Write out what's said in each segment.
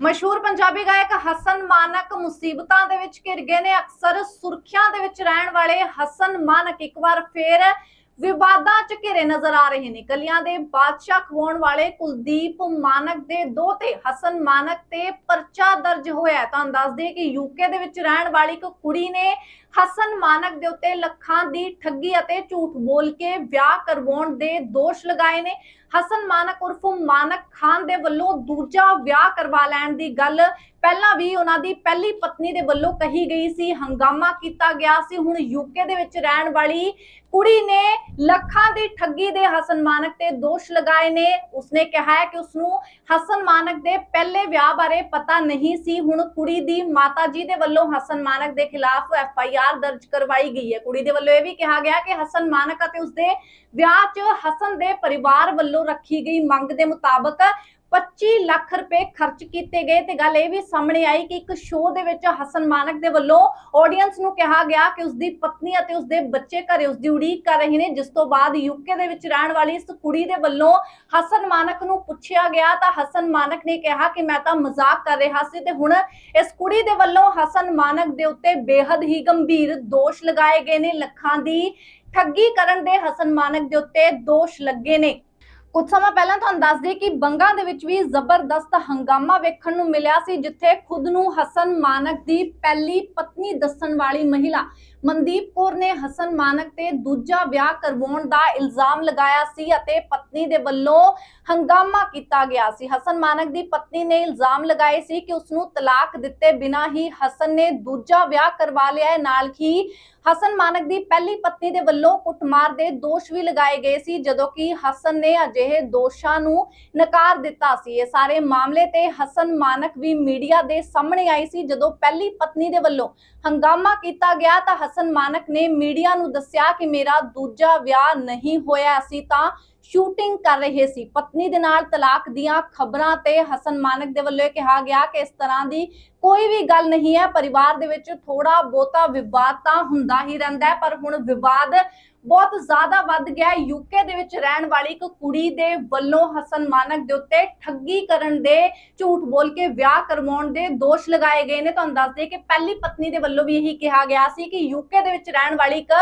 ਮਸ਼ਹੂਰ ਪੰਜਾਬੀ ਗਾਇਕ ਹਸਨ ਮਾਨਕ ਮੁਸੀਬਤਾਂ ਦੇ ਵਿੱਚ ਘਿਰ ਗਏ ਨੇ। ਅਕਸਰ ਸੁਰਖੀਆਂ ਦੇ ਵਿੱਚ ਰਹਿਣ ਵਾਲੇ ਹਸਨ ਮਾਨਕ ਇੱਕ ਵਾਰ ਫੇਰ ਵਿਵਾਦਾਂ 'ਚ ਘਿਰੇ ਨਜ਼ਰ ਆ ਰਹੇ ਨੇ। ਕਲੀਆਂ ਦੇ ਬਾਦਸ਼ਾਹ ਖਵਾਉਣ ਵਾਲੇ ਕੁਲਦੀਪ ਮਾਨਕ ਦੇ ਦੋਤੇ ਹਸਨ ਮਾਨਕ ਤੇ ਪਰਚਾ ਦਰਜ ਹੋਇਆ ਤੁਹਾਨੂੰ ਦੱਸ ਦਈਏ ਕਿ ਯੂਕੇ ਦੇ ਵਿੱਚ ਰਹਿਣ ਵਾਲੀ ਇੱਕ ਕੁੜੀ ਨੇ ਹਸਨ ਮਾਨਕ ਦੇ ਉੱਤੇ ਲੱਖਾਂ ਦੀ ਠੱਗੀ ਅਤੇ ਝੂਠ ਬੋਲ ਕੇ ਵਿਆਹ ਕਰਵਾਉਣ ਦੇ ਦੋਸ਼ ਲਗਾਏ ਨੇ। ਹਸਨ ਮਾਨਕ ਉਰਫ ਮਾਨਕ ਖਾਨ ਦੇ ਵੱਲੋਂ ਦੂਜਾ ਵਿਆਹ ਕਰਵਾ ਲੈਣ ਦੀ ਗੱਲ ਪਹਿਲਾਂ ਵੀ ਉਹਨਾਂ ਦੀ ਪਹਿਲੀ ਪਤਨੀ ਦੇ ਵੱਲੋਂ ਕਹੀ ਗਈ ਸੀ, ਹੰਗਾਮਾ ਕੀਤਾ ਗਿਆ ਸੀ। ਹੁਣ ਯੂਕੇ ਦੇ ਵਿੱਚ ਰਹਿਣ ਵਾਲੀ ਕੁੜੀ ਨੇ ਲੱਖਾਂ ਦੀ ਠੱਗੀ ਦੇ ਹਸਨ ਮਾਨਕ ਤੇ ਦੋਸ਼ ਲਗਾਏ ਨੇ। ਉਸਨੇ ਕਿਹਾ ਹੈ ਕਿ ਉਸਨੂੰ ਹਸਨ ਮਾਨਕ ਦੇ ਪਹਿਲੇ ਵਿਆਹ ਬਾਰੇ ਪਤਾ ਨਹੀਂ ਸੀ। ਹੁਣ ਕੁੜੀ ਦੀ ਮਾਤਾ ਜੀ ਦੇ ਵੱਲੋਂ ਹਸਨ ਮਾਨਕ ਦੇ ਖਿਲਾਫ ਐਫ ਆਈ ਆਰ ਦਰਜ ਕਰਵਾਈ ਗਈ ਹੈ। ਕੁੜੀ ਦੇ ਵੱਲੋਂ ਇਹ ਵੀ ਕਿਹਾ ਗਿਆ ਕਿ ਹਸਨ ਮਾਨਕ ਅਤੇ ਉਸਦੇ ਵਿਆਹ 'ਚ ਹਸਨ ਦੇ ਪਰਿਵਾਰ ਵੱਲੋਂ ਰੱਖੀ ਗਈ ਮੰਗ ਦੇ ਮੁਤਾਬਕ 25 ਲੱਖ ਰੁਪਏ ਖਰਚ ਕੀਤੇ ਗਏ ਤੇ ਗੱਲ ਇਹ ਵੀ ਸਾਹਮਣੇ ਆਈ ਕਿ ਇੱਕ ਸ਼ੋਅ ਦੇ ਵਿੱਚ ਹਸਨ ਮਾਨਕ ਦੇ ਵੱਲੋਂ ਆਡੀਅנס ਨੂੰ ਕਿਹਾ ਗਿਆ ਕਿ ਉਸਦੀ ਪਤਨੀ ਅਤੇ ਉਸਦੇ ਬੱਚੇ ਘਰੇ ਉਸਦੀ ਉਡੀਕ ਕਰ ਰਹੇ ਨੇ, ਜਿਸ ਤੋਂ ਬਾਅਦ ਯੂਕੇ ਦੇ ਵਿੱਚ ਰਹਿਣ ਵਾਲੀ ਇਸ ਕੁੜੀ ਦੇ ਵੱਲੋਂ ਹਸਨ ਮਾਨਕ ਨੂੰ ਪੁੱਛਿਆ ਗਿਆ ਤਾਂ ਹਸਨ ਮਾਨਕ ਨੇ ਕਿਹਾ ਕਿ ਮੈਂ ਤਾਂ ਮਜ਼ਾਕ ਕਰ ਰਿਹਾ ਸੀ ਤੇ ਹੁਣ ਇਸ ਕੁੜੀ ਦੇ ਵੱਲੋਂ ਹਸਨ ਮਾਨਕ ਦੇ ਉੱਤੇ ਬੇहद ਹੀ ਗੰਭੀਰ ਦੋਸ਼ ਲਗਾਏ ਗਏ ਨੇ, ਲੱਖਾਂ ਦੀ ਠੱਗੀ ਕਰਨ ਦੇ ਹਸਨ ਮਾਨਕ ਦੇ ਉੱਤੇ ਦੋਸ਼ ਲੱਗੇ ਨੇ। ਕੁਝ ਸਮਾਂ ਪਹਿਲਾਂ ਤੁਹਾਨੂੰ ਦੱਸ ਦਈਏ ਕਿ ਬੰਗਾ ਦੇ ਵਿੱਚ ਵੀ ਜ਼ਬਰਦਸਤ ਹੰਗਾਮਾ ਵੇਖਣ ਨੂੰ ਮਿਲਿਆ ਸੀ, ਜਿੱਥੇ ਖੁਦ ਨੂੰ ਹਸਨ ਮਾਨਕ ਦੀ ਪਹਿਲੀ ਪਤਨੀ ਦੱਸਣ ਵਾਲੀ ਮਹਿਲਾ ਮਨਦੀਪ ਕੌਰ ਨੇ ਹਸਨ ਮਾਨਕ ਤੇ ਦੂਜਾ ਵਿਆਹ ਕਰਵਾਉਣ ਦਾ ਇਲਜ਼ਾਮ ਲਗਾਇਆ ਸੀ ਅਤੇ ਪਤਨੀ ਦੇ ਵੱਲੋਂ ਹੰਗਾਮਾ ਕੀਤਾ ਗਿਆ ਸੀ। ਹਸਨ ਮਾਨਕ ਦੀ ਪਤਨੀ ਨੇ ਇਲਜ਼ਾਮ ਲਗਾਏ ਸੀ ਕਿ ਉਸ ਨੂੰ ਤਲਾਕ ਦਿੱਤੇ ਬਿਨਾਂ ਹੀ ਹਸਨ ਨੇ ਦੂਜਾ ਵਿਆਹ ਕਰਵਾ ਲਿਆ ਹੈ। ਨਾਲ ਹੀ ਹਸਨ ਮਾਨਕ ਦੀ ਪਹਿਲੀ ਪਤਨੀ ਦੇ ਵੱਲੋਂ ਕੁੱਟਮਾਰ ਦੇ ਦੋਸ਼ ਵੀ ਲਗਾਏ ਗਏ ਸੀ, ਜਦੋਂ ਕਿ ਹਸਨ ਨੇ ਅਜਿਹੇ ਦੋਸ਼ਾਂ ਨੂੰ ਨਕਾਰ ਦਿੱਤਾ ਸੀ। ਇਹ ਸਾਰੇ ਮਾਮਲੇ ਤੇ ਹਸਨ ਮਾਨਕ ਵੀ ਮੀਡੀਆ ਦੇ ਸਾਹਮਣੇ ਆਈ ਸੀ। ਜਦੋਂ ਪਹਿਲੀ ਪਤਨੀ ਦੇ ਵੱਲੋਂ ਹੰਗਾਮਾ ਕੀਤਾ ਗਿਆ ਤਾਂ ਹਸਨ ਮਾਨਕ ਨੇ ਮੀਡੀਆ ਨੂੰ ਦੱਸਿਆ ਕਿ ਮੇਰਾ ਦੂਜਾ ਵਿਆਹ ਨਹੀਂ ਹੋਇਆ ਸੀ ਤਾਂ ਸ਼ੂਟਿੰਗ ਕਰ ਰਹੇ ਸੀ। ਪਤਨੀ ਦੇ ਨਾਲ ਤਲਾਕ ਦੀਆਂ ਖਬਰਾਂ ਤੇ ਹਸਨ ਮਾਨਕ ਦੇ ਵੱਲੋਂ ਕਿਹਾ ਗਿਆ ਕਿ ਇਸ ਤਰ੍ਹਾਂ ਦੀ ਕੋਈ ਵੀ ਗੱਲ ਨਹੀਂ ਹੈ। ਪਰਿਵਾਰ ਦੇ ਵਿੱਚ ਥੋੜਾ ਬਹੁਤਾ ਵਿਵਾਦ ਤਾਂ ਹੁੰਦਾ ਹੀ ਰਹਿੰਦਾ ਪਰ ਹੁਣ ਵਿਵਾਦ ਬਹੁਤ ਜ਼ਿਆਦਾ ਵੱਧ ਗਿਆ ਯੂਕੇ ਦੇ ਵਿੱਚ ਰਹਿਣ ਵਾਲੀ ਇੱਕ ਕੁੜੀ ਦੇ ਵੱਲੋਂ ਹਸਨ ਮਾਨਕ ਦੇ ਉੱਤੇ ਠੱਗੀ ਕਰਨ ਦੇ, ਝੂਠ ਬੋਲ ਕੇ ਵਿਆਹ ਕਰਵਾਉਣ ਦੇ ਦੋਸ਼ ਲਗਾਏ ਗਏ ਨੇ। ਤੁਹਾਨੂੰ ਦੱਸ ਦਈਏ ਕਿ ਪਹਿਲੀ ਪਤਨੀ ਦੇ ਵੱਲੋਂ ਵੀ ਇਹੀ ਕਿਹਾ ਗਿਆ ਸੀ ਕਿ ਯੂਕੇ ਦੇ ਵਿੱਚ ਰਹਿਣ ਵਾਲੀ ਇੱਕ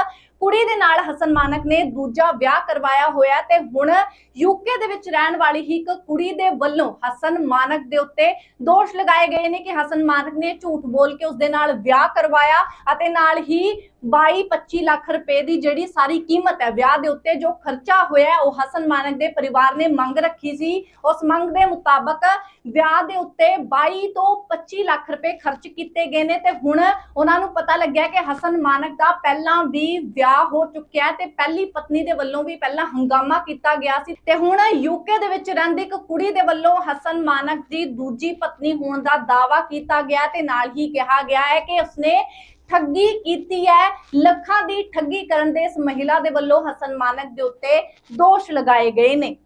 ਕੁੜੀ ਦੇ ਨਾਲ ਹਸਨ ਮਾਨਕ ਨੇ ਦੂਜਾ ਵਿਆਹ ਕਰਵਾਇਆ ਹੋਇਆ ਤੇ ਹੁਣ ਯੂਕੇ ਦੇ ਵਿੱਚ ਰਹਿਣ ਵਾਲੀ ਹੀ ਇੱਕ ਕੁੜੀ ਦੇ ਵੱਲੋਂ ਹਸਨ ਮਾਨਕ ਦੇ ਉੱਤੇ ਦੋਸ਼ ਲਗਾਏ ਗਏ ਨੇ ਕਿ ਹਸਨ ਮਾਨਕ ਨੇ ਝੂਠ ਬੋਲ ਕੇ ਉਸ ਦੇ ਨਾਲ ਵਿਆਹ ਕਰਵਾਇਆ ਅਤੇ ਨਾਲ ਹੀ 22-25 ਲੱਖ ਰੁਪਏ ਦੀ ਜਿਹੜੀ ਸਾਰੀ ਕੀਮਤ ਹੈ ਵਿਆਹ ਦੇ ਉੱਤੇ ਜੋ ਖਰਚਾ ਹੋਇਆ ਉਹ ਹਸਨ ਮਾਨਕ ਦੇ ਪਰਿਵਾਰ ਨੇ ਮੰਗ ਰੱਖੀ ਸੀ। ਉਸ ਮੰਗ ਦੇ ਮੁਤਾਬਕ ਵਿਆਹ ਦੇ ਉੱਤੇ 22 ਤੋਂ 25 ਲੱਖ ਰੁਪਏ ਖਰਚ ਕੀਤੇ ਗਏ ਨੇ ਤੇ ਹੁਣ ਉਹਨਾਂ ਨੂੰ ਪਤਾ ਲੱਗਿਆ ਕਿ ਹਸਨ ਮਾਨਕ ਦਾ ਪਹਿਲਾਂ ਵੀ ਵਿਆਹ ਹੋ ਚੁੱਕਿਆ ਤੇ ਪਹਿਲੀ ਪਤਨੀ ਦੇ ਵੱਲੋਂ ਵੀ ਪਹਿਲਾਂ ਹੰਗਾਮਾ ਕੀਤਾ ਗਿਆ ਸੀ। ਤੇ ਹੁਣ ਯੂਕੇ ਦੇ ਵਿੱਚ ਰਹਿੰਦੀ ਇੱਕ ਕੁੜੀ ਦੇ ਵੱਲੋਂ ਹਸਨ ਮਾਨਕ ਦੀ ਦੂਜੀ ਪਤਨੀ ਹੋਣ ਦਾ ਦਾਅਵਾ ਕੀਤਾ ਗਿਆ ਤੇ ਨਾਲ ਹੀ ਕਿਹਾ ਗਿਆ ਹੈ ਕਿ ਉਸਨੇ ਠੱਗੀ ਕੀਤੀ ਹੈ। ਲੱਖਾਂ ਦੀ ਠੱਗੀ ਕਰਨ ਦੇ ਇਸ ਮਹਿਲਾ ਦੇ ਵੱਲੋਂ ਹਸਨ ਮਾਨਕ ਦੇ ਉੱਤੇ ਦੋਸ਼ ਲਗਾਏ ਗਏ ਨੇ।